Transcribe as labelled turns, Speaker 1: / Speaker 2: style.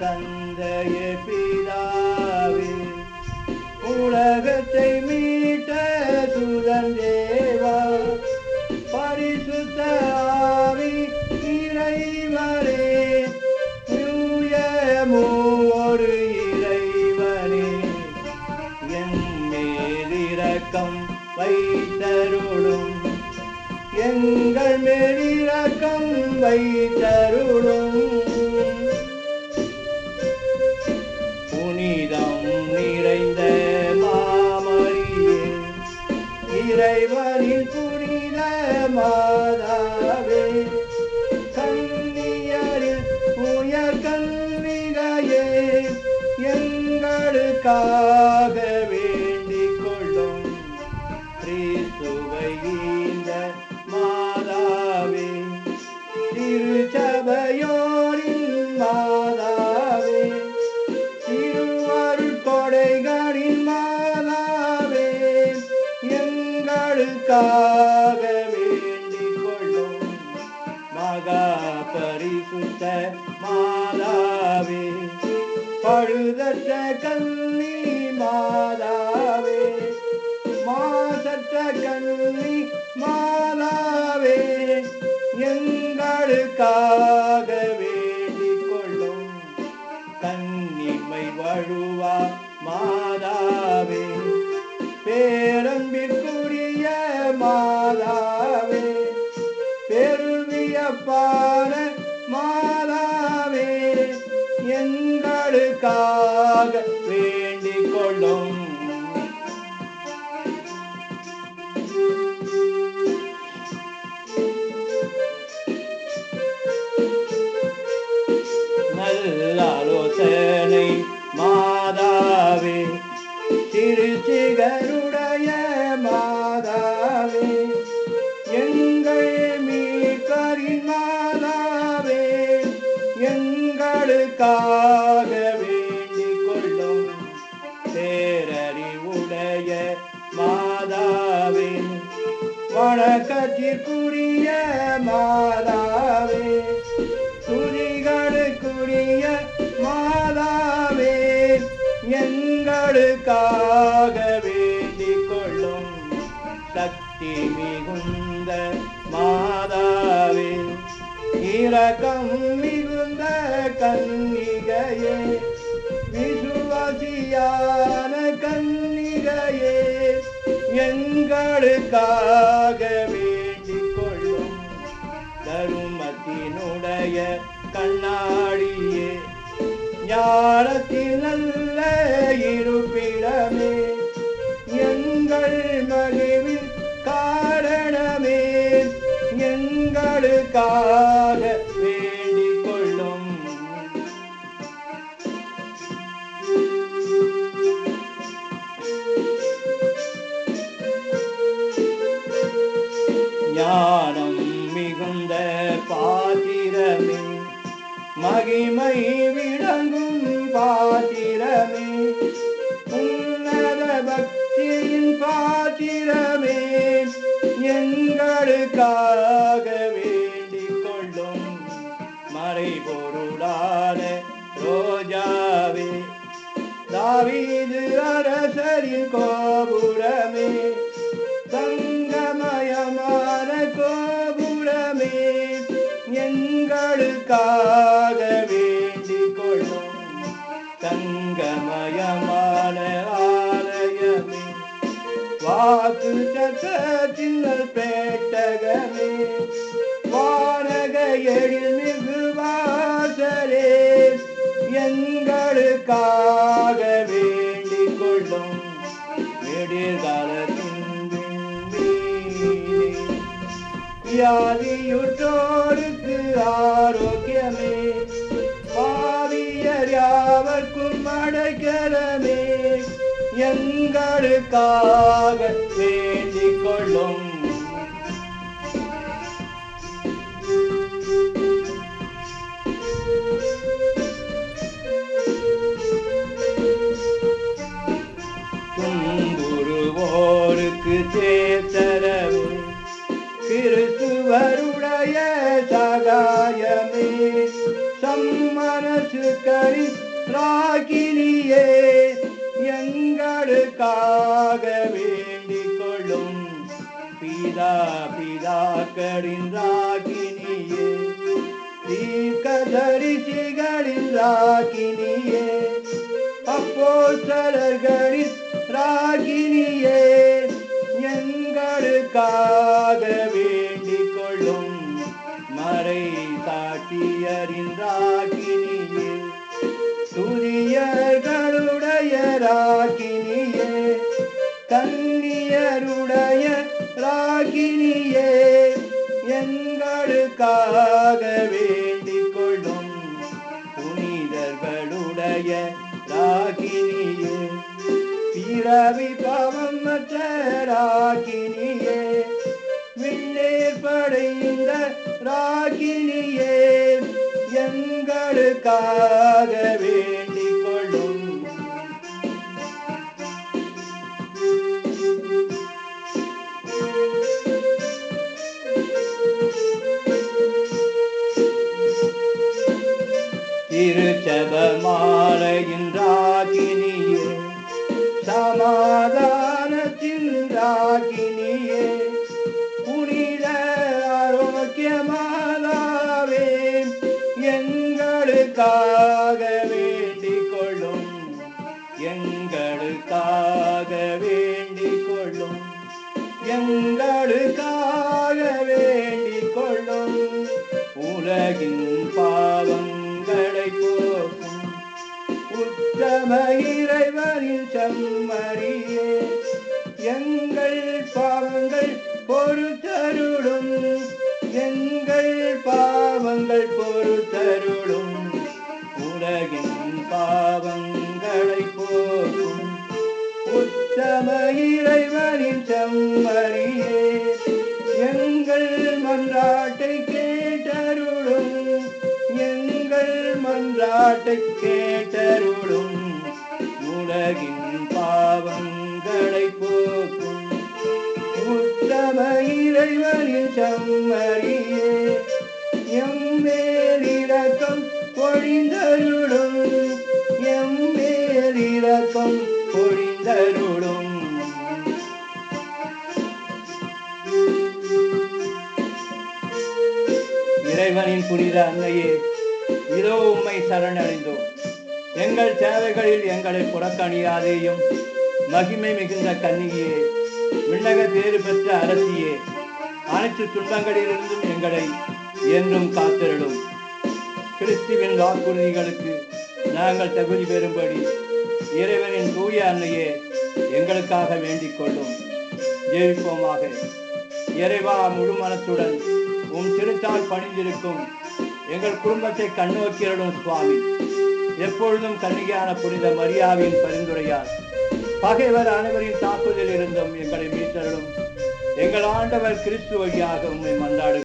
Speaker 1: தந்தையே பிதாவே உலகத்தை மீட்ட சுதந்தேவா எங்களுக்காக வேண்டிக் கொள்ளும் மகா பரிசுத்த மாதாவே பழுதற்ற கண்ணி மாதாவே மாசற்ற கண்ணி பெருவியப்பான மாலாவே எங்களுக்காக வேண்டிக் கொள்ளும். எங்களுக்காக வேண்டிக் கொள்ளும் பேரறிவுடைய மாதாவின் வணக்கத்திற்குரிய மாதாவே. துதிகளுக்குரிய மாதாவே. எங்களுக்காக வேண்டிக் கொள்ளும் சக்தி மிகுந்த மாதாவே. இரக்கம் மிகுந்த கன்னிகையே விசுவாசியான கன்னிகையே எங்களுக்காக வேண்டிக் கொள்ளும் தருமத்தினுடைய கண்ணாடியே ஞானத்தில் நல்ல இருப்பிடமே எங்கள் மகிழ்வின் காரணமே எங்களுக்காக ஞானம் மிகுந்த பாத்திரமே. மகிமை விளங்கும் பாத்திரமே. உன்னத பக்தியின் பாத்திரமே. எங்களுக்காக வேண்டிக் கொள்ளும் மறைபொருளான ரோஜாவே. தாவீது அரசரின் கோபுரமே எங்களுக்காக வேண்டிக் கொள்ளும் தங்கமயமான ஆலயமே. வாக்கு சத்தத்தின் பேட்டகமே. வானக எழில்மிகு வாசலே. எங்களுக்காக வேண்டிக் கொள்ளும் எதிர்காலத்தின் விண்மீனே. ஆரோக்கியமே. பாவியர் யாவர்க்கும் அடைக்கலமே. எங்களுக்காக வேண்டிக் கொள்ளும் எங்களுக்காக வேண்டிக் கொள்ளும் பிதா பிதாக்களின் ராகினியே. தீர்க்கதரிசிகளின் ராகினியே. அப்போ அப்போஸ்தலர்களின் ராகினியே. எங்களுக்காக வேண்டிக் கொள்ளும் புனிதர்களுடைய ராகினியே. பிறவி பாவம் மற்ற ராகினியே. விண்ணேர் படைந்த ராகினியே. எங்களுக்காக வேண்டிக் எங்களுக்காக வேண்டிக் கொள்ளும் எங்களுக்காக வேண்டிக் கொள்ளும் எங்களுக்காக வேண்டிக் கொள்ளும் உலகின் பாவங்களை போக்கும். உத்தம இறைவனின் செம்மறியே. எங்கள் பாவங்கள் பொறுத்தருளும். எங்கள் பாவங்கள் பொறுத்தருளும் உலகின் பாவங்களை போக்கும் உத்தம இறைவனின் செம்மறியே எங்கள் மன்றாட்டை கேட்டருளும். எங்கள் மன்றாட்டை கேட்டருளும். அன்னையின் புனித அன்னையே இதோ உம்மை சரணடைந்தோம். எங்கள் தேவைகளில் எங்களை புறக்கணியாதேயும் மகிமை மிகுந்த கன்னியே விண்ணக பேறு பெற்ற அரசியே அனைத்து துன்பங்களிலிருந்தும் எங்களை என்றும் காத்திருடும் கிறிஸ்துவின் வாக்குறுதிகளுக்கு நாங்கள் தகுதி பெறும்படி இறைவனின் தூய அன்னையே எங்களுக்காக வேண்டிக் கொள்ளும். ஜெயிப்போமாக. இறைவா முழு மனத்துடன் உன் திருத்தால் பணிந்திருக்கும் எங்கள் குடும்பத்தை கண்ணோக்கியருடும் சுவாமி. எப்பொழுதும் கன்னிகையான புனித மரியாவின் பரிந்துரையால். பகைவர் அனைவரின் தாக்குதலில் இருந்தும் எங்களை மீட்டரிடும் எங்கள் ஆண்டவர் கிறிஸ்து வழியாக உண்மை மன்றாடு